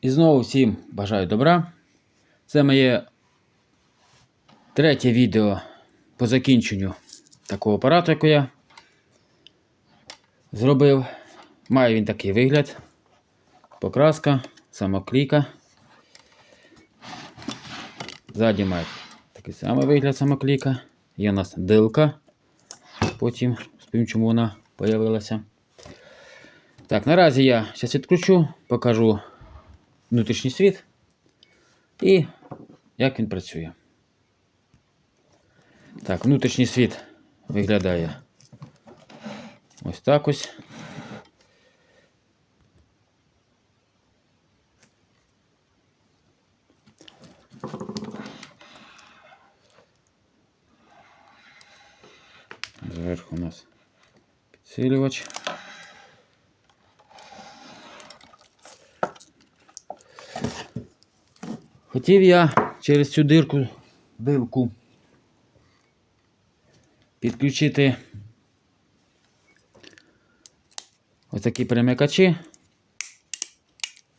І знову всім бажаю добра. Це моє третє відео по закінченню такого апарату, який я зробив. Має він такий вигляд. Покраска, самокліка. Ззаді має такий самий вигляд самокліка. Є у нас дилка. Потім спим, чому вона з'явилася. Так, наразі я зараз відключу, покажу внутрішній світ і як він працює. Так, внутрішній світ виглядає ось так ось. Зверху у нас підсилювач. Хотів я через цю дирку, дилку підключити ось такі перемикачі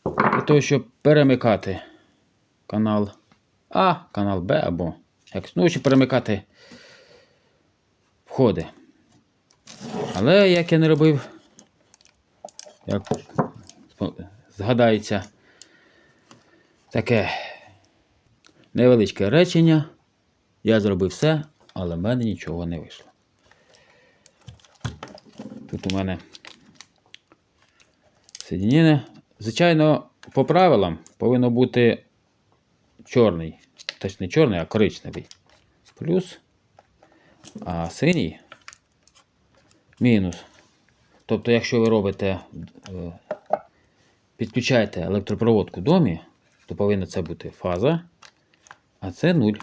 для того, щоб перемикати канал А, канал Б або як ну, щоб перемикати входи. Але як я не робив, як згадається таке невеличке речення. Я зробив все, але в мене нічого не вийшло. Тут у мене соединення. Звичайно, по правилам повинно бути чорний, точно не чорний, а коричневий. Плюс, а синій мінус. Тобто, якщо ви робите, е, підключаєте електропроводку в домі, то повинна це бути фаза, а це нуль.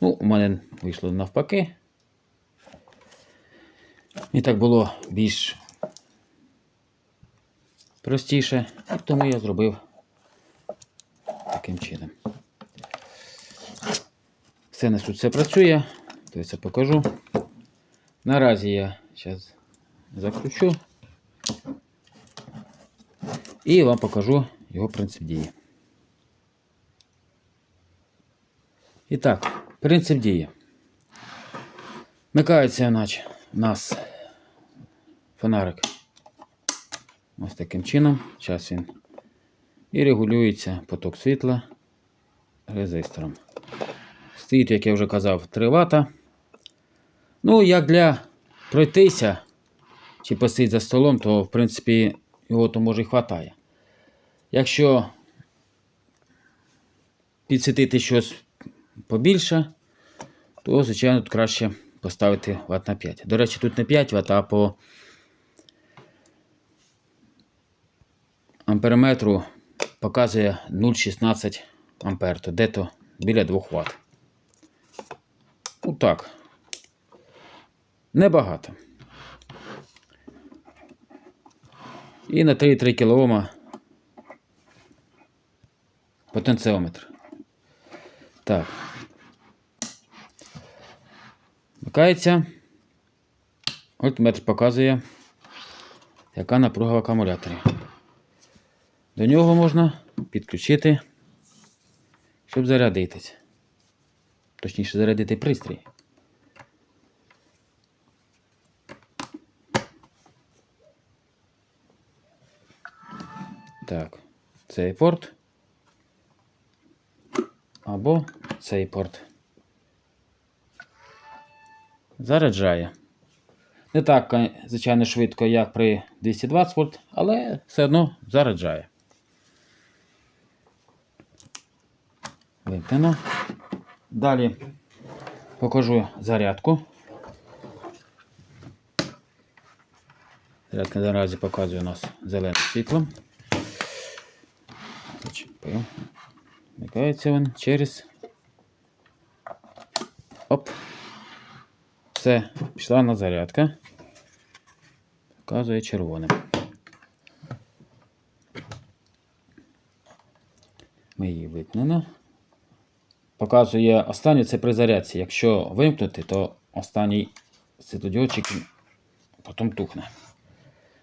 Ну, у мене вийшло навпаки. І так було більш простіше, і тому я зробив таким чином. Все на тут все працює, то це покажу. Наразі я зараз закручу і вам покажу його принцип дії. І так, принцип дії. Вмикається іначе у нас фонарик ось таким чином. Зараз він і регулюється поток світла резистором. Стоїть, як я вже казав, 3 Вт. Ну, як для пройтися чи посидіти за столом, то в принципі його то може і хватає. Якщо підсвітити щось побільше, то, звичайно, тут краще поставити Вт на 5. До речі, тут не 5 Вт, а по амперметру показує 0,16 ампер, то де-то біля 2 Вт. Отак. Небагато. І на 3,3 кОм потенціометр. Так. Вмикається. Ультиметр показує, яка напруга в акумуляторі. До нього можна підключити, щоб зарядитись. Точніше, зарядити пристрій. Так, цей порт. Або цей порт. Заряджає. Не так, звичайно, швидко, як при 220 вольт, але все одно заряджає. Вимкнено. Далі покажу зарядку. Зарядка наразі показує у нас зеленим світлом. Зачепив. Вмикається він через. Все, пішла на зарядка. Показує червоним. Ми її вимкнено. Показує останнє це при зарядці. Якщо вимкнути, то останній світлодіодчик потім тухне.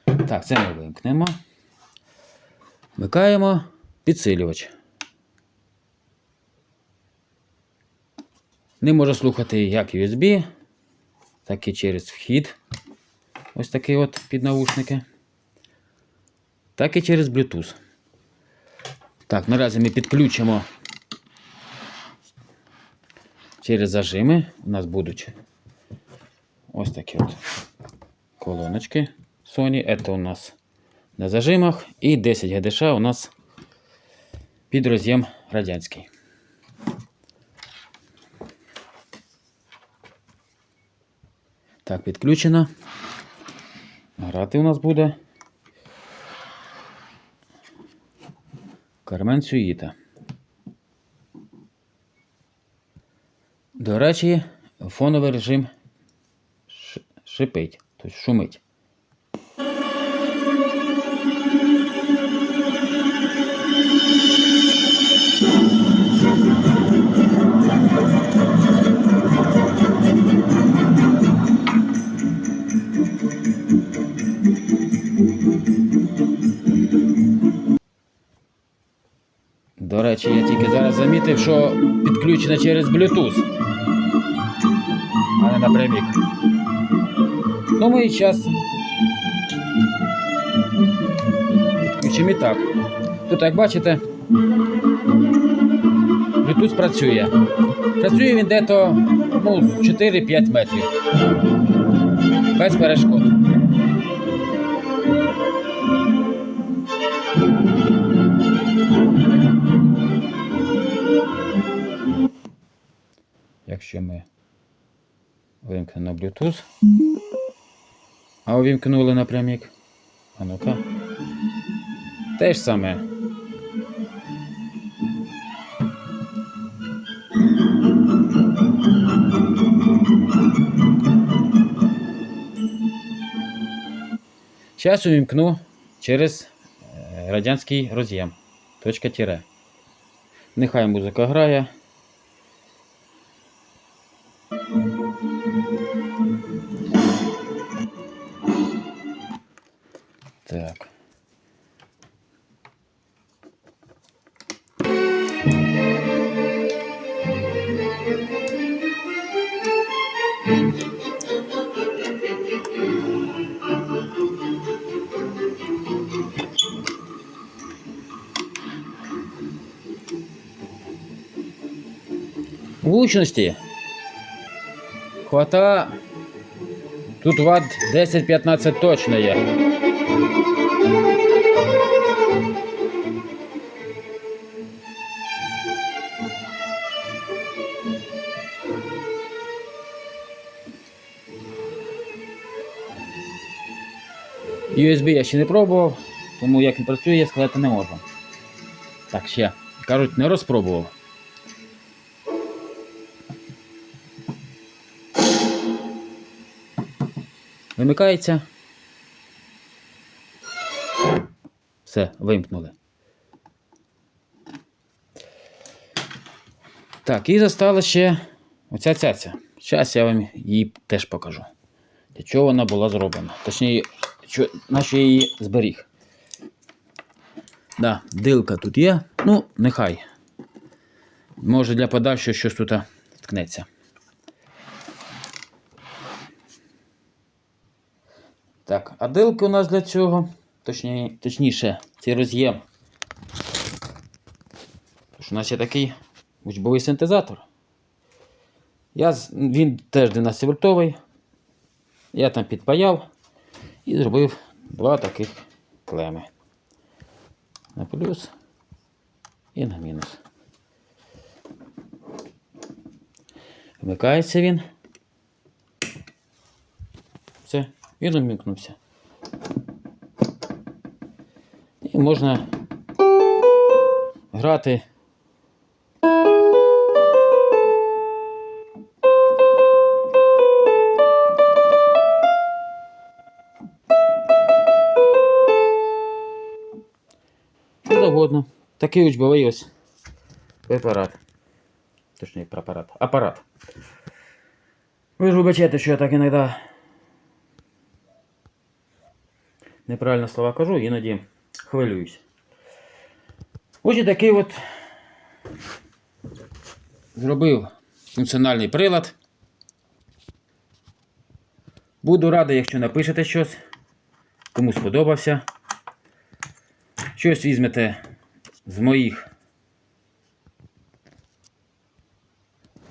Так, це ми вимкнемо. Вмикаємо підсилювач. Не може слухати як USB, так і через вхід. Ось такий от під наушники. Так і через Bluetooth. Так, наразі ми підключимо через зажими. У нас будуть ось такі от колоночки Sony. Це у нас на зажимах. І 10 ГДШ у нас під роз'єм радянський. Так, підключено. Грати у нас буде. Кармен Сюїта. До речі, фоновий режим шипить, тобто шумить. Речі, я тільки зараз замітив, що підключено через Bluetooth, а не напрямік. Ну, ми час підключимо і так. Тут, як бачите, Bluetooth працює. Працює він дето ну, 4-5 метрів. Без перешкод. Якщо ми вимкнемо Bluetooth, а увімкнули напрямік. А ну-ка. Те ж саме. Зараз увімкну через е, радянський роз'єм. Точка тире. Нехай музика грає. Так. Влучності. Хвата. Тут ват 10-15 точно є. USB я ще не пробував, тому як він працює, я сказати не можу. Так, ще. Кажуть, не розпробував. Вимикається. Все, вимкнули. Так, і застала ще оця цяця. Зараз я вам її теж покажу. Для чого вона була зроблена. Точніше, що, на що я її зберіг. Да, дилка тут є. Ну, нехай. Може для подальшого щось тут ткнеться. Так, а дилки у нас для цього, точні, точніше, цей роз'єм. Тож у нас є такий учбовий синтезатор. Я, він теж 12 вольтовий. Я там підпаяв і зробив два таких клеми. На плюс і на мінус. Вмикається він. Все, він умікнувся. І можна грати. Завгодно. Такий учбовий ось препарат. Точніше, препарат. Апарат. Ви ж вибачайте, що я так іноді неправильно слова кажу, іноді хвилююсь. Ось такий от зробив функціональний прилад. Буду радий, якщо напишете щось, кому сподобався. Щось візьмете з моїх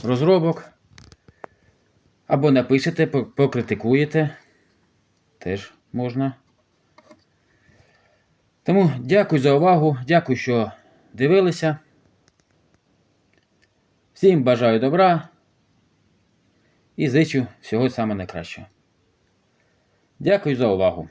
розробок. Або напишете, покритикуєте. Теж можна. Тому дякую за увагу, дякую, що дивилися. Всім бажаю добра і зичу всього саме найкращого. Дякую за увагу.